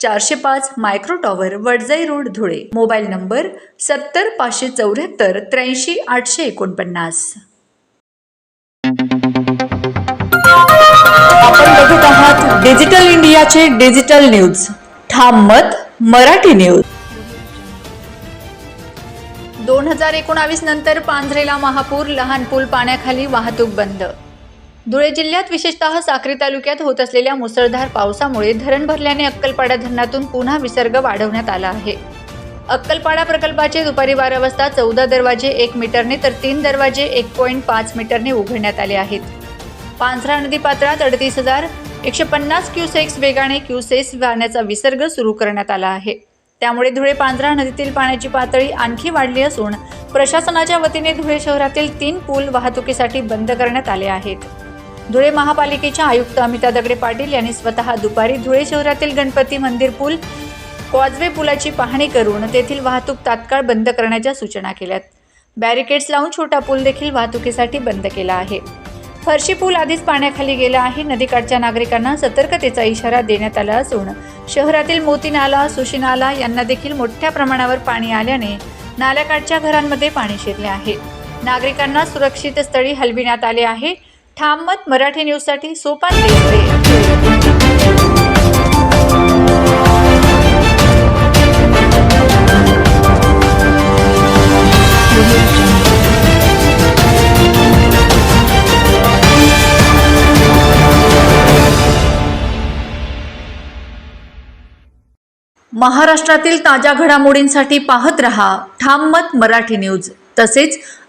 चारशे पाच micro tower Wadjai road Dhule. Mobile number सत्तर पाचशे चौऱ्याहत्तर त्र्याऐंशी आठशे एकोणपन्नास. आपण बघत आहात डिजिटल इंडियाचे डिजिटल न्यूज. ठाम मत मराठी न्यूज. दोन हजार एकोणावीस नंतर पांझरेला महापूर लहान पूल पाण्याखाली वाहतूक बंद. धुळे जिल्ह्यात विशेषतः साक्री तालुक्यात होत असलेल्या मुसळधार पावसामुळे धरण भरल्याने अक्कलपाडा धरणातून पुन्हा विसर्ग वाढवण्यात आला आहे. अक्कलपाडा प्रकल्पाचे दुपारी बारा वाजता चौदा दरवाजे एक मीटरने तर तीन दरवाजे एक पॉईंट पाच मीटरने उघडण्यात आले आहेत. पांझरा नदी पात्रात अडतीस हजार एकशे पन्नास क्युसेक्स वेगाने क्युसेस वाहण्याचा विसर्ग सुरू करण्यात आला आहे. त्यामुळे धुळे पांझरा नदीतील पाण्याची पातळी आणखी वाढली असून प्रशासनाच्या वतीने धुळे शहरातील तीन पूल वाहतुकीसाठी बंद करण्यात आले आहेत. धुळे महापालिकेच्या आयुक्त अमिता दगडे पाटील यांनी स्वतः दुपारी धुळे शहरातील गणपती मंदिर पूल कॉजवे पुलाची पाहणी करून तेथील वाहतूक तात्काळ बंद करण्याच्या सूचना केल्यात. बॅरिकेड्स लावून छोटा पूल देखील वाहतुकीसाठी बंद केला आहे. फरशी पूल आधीच पाण्याखाली गेला आहे. नदीकाठच्या नागरिकांना सतर्कतेचा इशारा देण्यात आला असून शहरातील मोती नाला सुशी नाला यांना देखील मोठ्या प्रमाणावर पाणी आल्याने नाल्याकाठच्या घरांमध्ये पाणी शिरले आहे. नागरिकांना सुरक्षित स्थळी हलविण्यात आले आहे. ठाम मत मराठी न्यूजसाठी सोपान महाराष्ट्रातील ताज्या घडामोडींसाठी पाहत रहा ठाम मत मराठी न्यूज. तसेच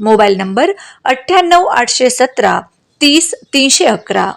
मोबाईल नंबर अठ्ठ्याण्णव आठशे सतरा तीस तीनशे अकरा.